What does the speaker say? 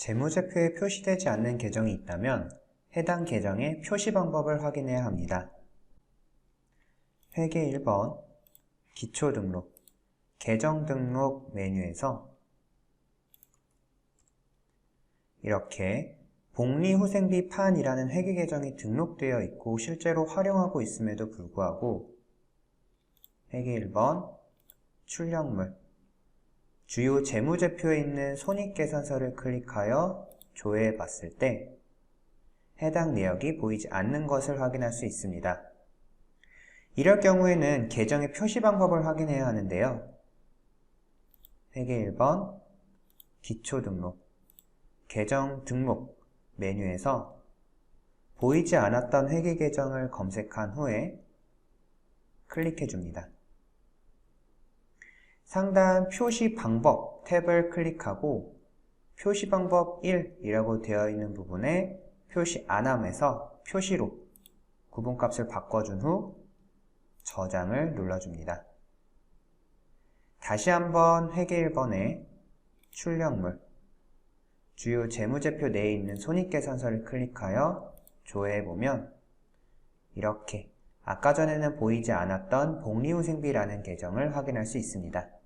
재무제표에 표시되지 않는 계정이 있다면 해당 계정의 표시 방법을 확인해야 합니다. 회계 1번 기초 등록 계정 등록 메뉴에서 이렇게 복리후생비 판이라는 회계 계정이 등록되어 있고 실제로 활용하고 있음에도 불구하고 회계 1번 출력물 주요 재무제표에 있는 손익계산서를 클릭하여 조회해 봤을 때 해당 내역이 보이지 않는 것을 확인할 수 있습니다. 이럴 경우에는 계정의 표시 방법을 확인해야 하는데요. 회계 1번 기초 등록 계정 등록 메뉴에서 보이지 않았던 회계 계정을 검색한 후에 클릭해 줍니다. 상단 표시 방법 탭을 클릭하고 표시 방법 1이라고 되어 있는 부분에 표시 안함에서 표시로 구분값을 바꿔준 후 저장을 눌러줍니다. 다시 한번 회계 1번에 출력물 주요 재무제표 내에 있는 손익계산서를 클릭하여 조회해보면 이렇게 아까 전에는 보이지 않았던 복리후생비라는 계정을 확인할 수 있습니다.